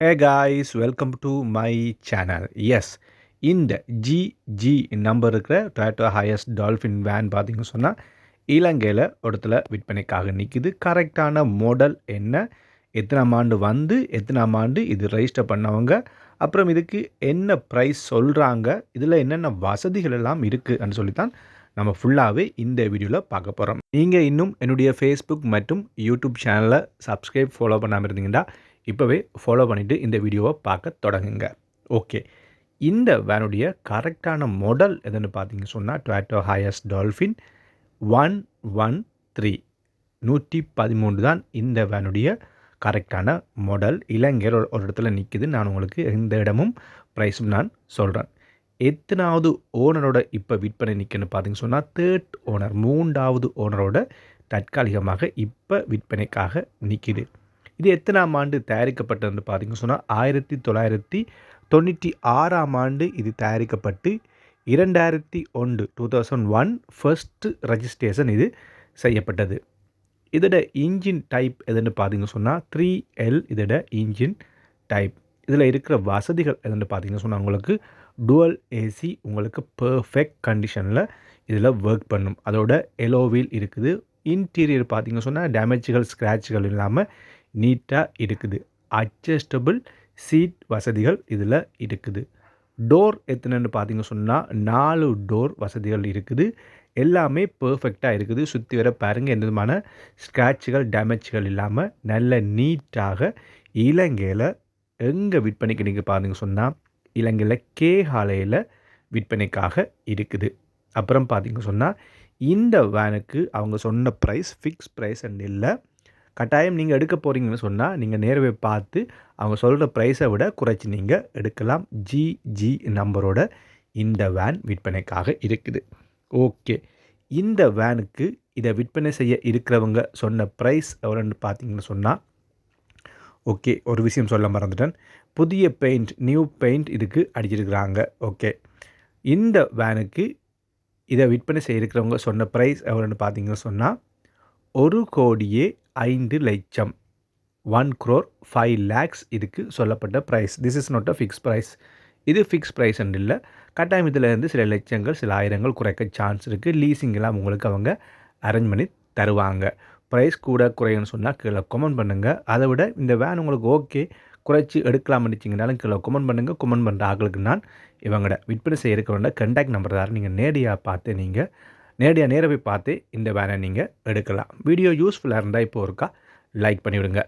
Hey guys welcome to my channel yes இந்த GG number இருக்கிற Toyota highest dolphin van பார்த்தீங்கன்னு சொன்னால் இலங்கையில் இடத்துல விற்பனைக்காக நிற்கிது கரெக்டான மாடல் என்ன? எத்தனாம் ஆண்டு வந்து எத்தனாம் ஆண்டு இது ரெஜிஸ்டர் பண்ணவங்க அப்புறம் இதுக்கு என்ன ப்ரைஸ் சொல்கிறாங்க இதில் என்னென்ன வசதிகள் எல்லாம் இருக்குதுன்னு சொல்லித்தான் நம்ம ஃபுல்லாகவே இந்த வீடியோவில் பார்க்க போகிறோம் நீங்கள் இன்னும் என்னுடைய ஃபேஸ்புக் மற்றும் யூடியூப் சேனலை சப்ஸ்கிரைப் ஃபாலோ பண்ணாமல் இருந்தீங்கன்னா இப்போவே ஃபாலோ பண்ணிவிட்டு இந்த வீடியோவை பார்க்க தொடங்குங்க. ஓகே இந்த வேனுடைய கரெக்டான மாடல் எதுன்னு பார்த்தீங்க சொன்னால் Toyota Hiace Dolphin one one three நூற்றி பதிமூன்று தான் இந்த வேனுடைய கரெக்டான மாடல் இளைஞர் ஒரு இடத்துல நிற்கிது நான் உங்களுக்கு எந்த இடமும் ப்ரைஸும் நான் சொல்கிறேன் எத்தனாவது ஓனரோட இப்போ விற்பனை நிற்கன்னு பார்த்தீங்க சொன்னால் தேர்ட் ஓனர் மூன்றாவது ஓனரோட தற்காலிகமாக இப்போ விற்பனைக்காக நிற்கிது இது எத்தனாம் ஆண்டு தயாரிக்கப்பட்டதுன்னு பார்த்தீங்கன்னு சொன்னால் ஆயிரத்தி தொள்ளாயிரத்தி தொண்ணூற்றி ஆறாம் ஆண்டு இது தயாரிக்கப்பட்டு இரண்டாயிரத்தி ஒன்று two thousand one first registration இது செய்யப்பட்டது. இதோட இன்ஜின் டைப் எதுன்னு பார்த்தீங்க சொன்னால் த்ரீ எல் இதோட இன்ஜின் டைப் இதில் இருக்கிற வசதிகள் எதுன்னு பார்த்தீங்கன்னு சொன்னால் உங்களுக்கு டுவல் ஏசி உங்களுக்கு பர்ஃபெக்ட் கண்டிஷனில் இதில் ஒர்க் பண்ணும். அதோட எலோ வீல் இருக்குது. இன்டீரியர் பார்த்தீங்க சொன்னால் டேமேஜ்கள் ஸ்க்ராட்சுகள் இல்லாமல் நீட்டாக இருக்குது. அட்ஜஸ்டபிள் சீட் வசதிகள் இதில் இருக்குது. டோர் எத்தனைன்னு பார்த்தீங்க சொன்னால் நாலு டோர் வசதிகள் இருக்குது. எல்லாமே பர்ஃபெக்டாக இருக்குது. சுற்றி வர பாருங்கள் எந்த விதமான ஸ்க்ராட்சுகள் டேமேஜ்கள் இல்லாமல் நல்ல நீட்டாக இலங்கையில் எங்கே விற்பனைக்கு நீங்கள் பார்த்தீங்க சொன்னால் இலங்கையில் கேஹாலையில் விற்பனைக்காக இருக்குது. அப்புறம் பார்த்தீங்க சொன்னால் இந்த வேனுக்கு அவங்க சொன்ன ப்ரைஸ் ஃபிக்ஸ் ப்ரைஸ் அண்ட் இல்லை கட்டாயம் நீங்கள் எடுக்க போகிறீங்கன்னு சொன்னால் நீங்கள் நேரவே பார்த்து அவங்க சொல்கிற ப்ரைஸை விட குறைச்சி நீங்கள் எடுக்கலாம். ஜிஜி நம்பரோட இந்த வேன் விற்பனைக்காக இருக்குது. ஓகே இந்த வேனுக்கு இதை விற்பனை செய்ய இருக்கிறவங்க சொன்ன ப்ரைஸ் எவ்வளோன்னு பார்த்தீங்கன்னு சொன்னால் ஓகே ஒரு விஷயம் சொல்ல மறந்துட்டேன். புதிய பெயிண்ட் நியூ பெயிண்ட் இதுக்கு அடிச்சிருக்கிறாங்க. ஓகே இந்த வேனுக்கு இதை விற்பனை செய்ய இருக்கிறவங்க சொன்ன ப்ரைஸ் எவ்வளோன்னு பார்த்தீங்கன்னு சொன்னால் ஒரு கோடியே ஐந்து லட்சம். ஒன் க்ரோர் ஃபைவ் லேக்ஸ் இதுக்கு சொல்லப்பட்ட price this is not a fix price இது ஃபிக்ஸ் ப்ரைஸ் இல்லை. கட்டாயம் இதில் சில லட்சங்கள் சில ஆயிரங்கள் குறைக்க சான்ஸ் இருக்குது லீஸிங்கெல்லாம் உங்களுக்கு அவங்க அரேஞ்ச் பண்ணி தருவாங்க. ப்ரைஸ் கூட குறையுன்னு சொன்னால் கீழே கமெண்ட் பண்ணுங்கள் அதை விட இந்த வேன் உங்களுக்கு ஓகே குறைச்சி எடுக்கலாம் நினச்சிங்கனாலும் கீழே கமெண்ட் பண்ணுங்கள் கமெண்ட் பண்ணுற ஆக்களுக்கு நான் இவங்களோட விற்பனை செய்ய இருக்கிறவங்க கண்டாக்ட் நம்பர் தான் நீங்கள் நேரடியாக பார்த்து நீங்கள் நேரடியாக நேராக போய் பார்த்து இந்த வேனை நீங்கள் எடுக்கலாம். வீடியோ யூஸ்ஃபுல்லாக இருந்தால் இப்போ இருக்கா லைக் பண்ணிவிடுங்க.